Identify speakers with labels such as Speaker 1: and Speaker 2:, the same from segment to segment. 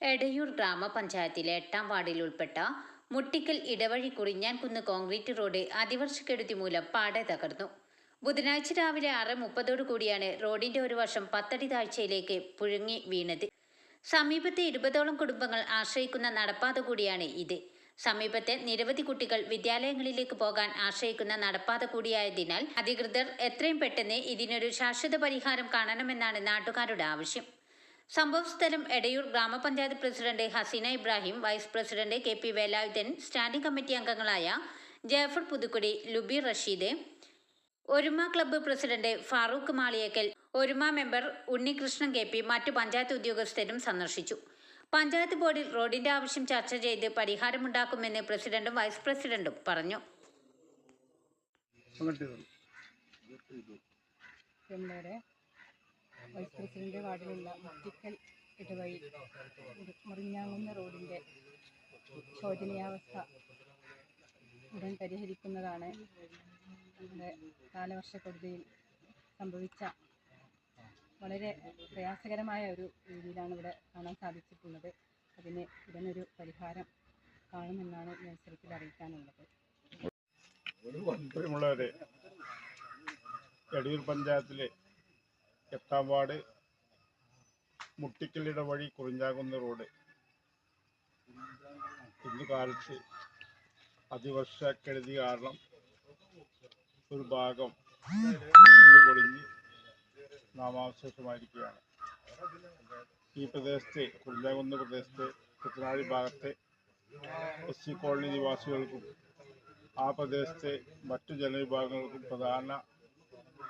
Speaker 1: എടയൂർ ഗ്രാമപഞ്ചായത്തിലെ എട്ടാം വാർഡിൽ ഉൾപ്പെട്ട മുട്ടിക്കൽ ഇടവഴി കുറിഞ്ഞാൻകുന്ന് കോൺക്രീറ്റ് റോഡ് അതിവർഷക്കെടുതി മൂലം പാടെ തകർന്നു. ബുധനാഴ്ച രാവിലെ ആറ് മുപ്പതോടു കൂടിയാണ് റോഡിന്റെ ഒരു വർഷം പത്തടി താഴ്ചയിലേക്ക് പുഴുങ്ങി വീണത്. സമീപത്തെ ഇരുപതോളം കുടുംബങ്ങൾ ആശ്രയിക്കുന്ന നടപ്പാത കൂടിയാണ് ഇത്. സമീപത്തെ നിരവധി കുട്ടികൾ വിദ്യാലയങ്ങളിലേക്ക് പോകാൻ ആശ്രയിക്കുന്ന നടപ്പാത കൂടിയായതിനാൽ അധികൃതർ എത്രയും പെട്ടെന്ന് ഇതിനൊരു ശാശ്വത പരിഹാരം കാണണമെന്നാണ് നാട്ടുകാരുടെ ആവശ്യം. സംഭവസ്ഥലം എടയൂർ ഗ്രാമപഞ്ചായത്ത് president Haseena Ibrahim vice president K P Velayudhan standing committee അംഗങ്ങളായ ജേഫർ പുതുക്കുടി ലുബി റഷീദ് ഒരുമ ക്ലബ്ബ് പ്രസിഡന്റ് ഫാറൂഖ് മാളിയേക്കൽ ഒരുമ മെമ്പർ ഉണ്ണികൃഷ്ണൻ കെ പി മറ്റു പഞ്ചായത്ത് ഉദ്യോഗസ്ഥരും സന്ദർശിച്ചു. പഞ്ചായത്ത് ബോർഡിൽ റോഡിന്റെ ആവശ്യം ചർച്ച ചെയ്ത് പരിഹാരമുണ്ടാക്കുമെന്ന് പ്രസിഡന്റും വൈസ് പ്രസിഡന്റും പറഞ്ഞു.
Speaker 2: വൈസ് പ്രസിഡന്റ് വാർഡിലുള്ള മുത്തിക്കൽ ഇടവഴി മുറിഞ്ഞാങ്ങുന്ന റോഡിന്റെ ശോചനീയാവസ്ഥ ഉടൻ പരിഹരിക്കുന്നതാണ് നമ്മുടെ കാലവർഷക്കെടുതിയിൽ സംഭവിച്ച വളരെ പ്രയാസകരമായ ഒരു രീതിയിലാണ് ഇവിടെ കാണാൻ സാധിച്ചിട്ടുള്ളത്. അതിന് ഉടനൊരു പരിഹാരം കാണുമെന്നാണ് ഈ അവസരത്തിൽ അറിയിക്കാനുള്ളത്.
Speaker 3: എടയൂർ പഞ്ചായത്തിലെ എട്ടാം മുട്ടിക്കല്ലിട വഴി കുറിഞ്ഞാകുന്ന റോഡ്. ഇന്ന് കാലത്ത് അതിവർഷക്കെടുതി കാരണം ഒരു ഭാഗം ഇന്ന് പൊളിഞ്ഞ് നാമാവശേഷമായിരിക്കുകയാണ്. ഈ പ്രദേശത്തെ കുറിഞ്ഞാകുന്ന പ്രദേശത്തെ കുട്ടനാടി ഭാഗത്തെ എസ് സി കോളനി നിവാസികൾക്കും ആ പ്രദേശത്തെ മറ്റു ജനവിഭാഗങ്ങൾക്കും പ്രധാന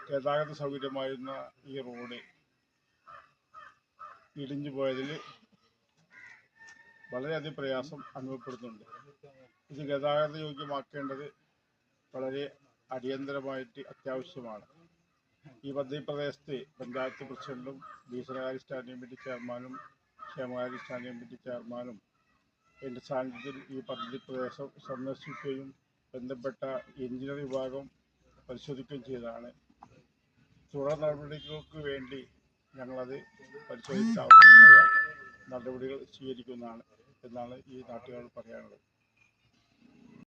Speaker 3: ഗതാഗത സൗകര്യമായിരുന്ന ഈ റോഡ് ഇടിഞ്ഞു പോയതിൽ വളരെയധികം പ്രയാസം അനുഭവപ്പെടുന്നുണ്ട്. ഇത് ഗതാഗത യോഗ്യമാക്കേണ്ടത് വളരെ അടിയന്തരമായിട്ട് അത്യാവശ്യമാണ്. ഈ പദ്ധതി പ്രദേശത്ത് പഞ്ചായത്ത് പ്രസിഡന്റും ഭീഷണകാര്യ സ്റ്റാൻഡിംഗ് കമ്മിറ്റി ചെയർമാനും ക്ഷേമകാര്യ സ്റ്റാൻഡിംഗ് കമ്മിറ്റി ചെയർമാനും എന്റെ സാന്നിധ്യത്തിൽ ഈ പദ്ധതി പ്രദേശം സന്ദർശിക്കുകയും ബന്ധപ്പെട്ട എഞ്ചിനീയർ വിഭാഗം പരിശോധിക്കുകയും ചെയ്തതാണ്. തുടർ നടപടികൾക്ക് വേണ്ടി ഞങ്ങളത് പരിശോധിച്ച് ആവശ്യമായ നടപടികൾ സ്വീകരിക്കുന്നതാണ് എന്നാണ് ഈ നാട്ടുകാർ പറയാനുള്ളത്.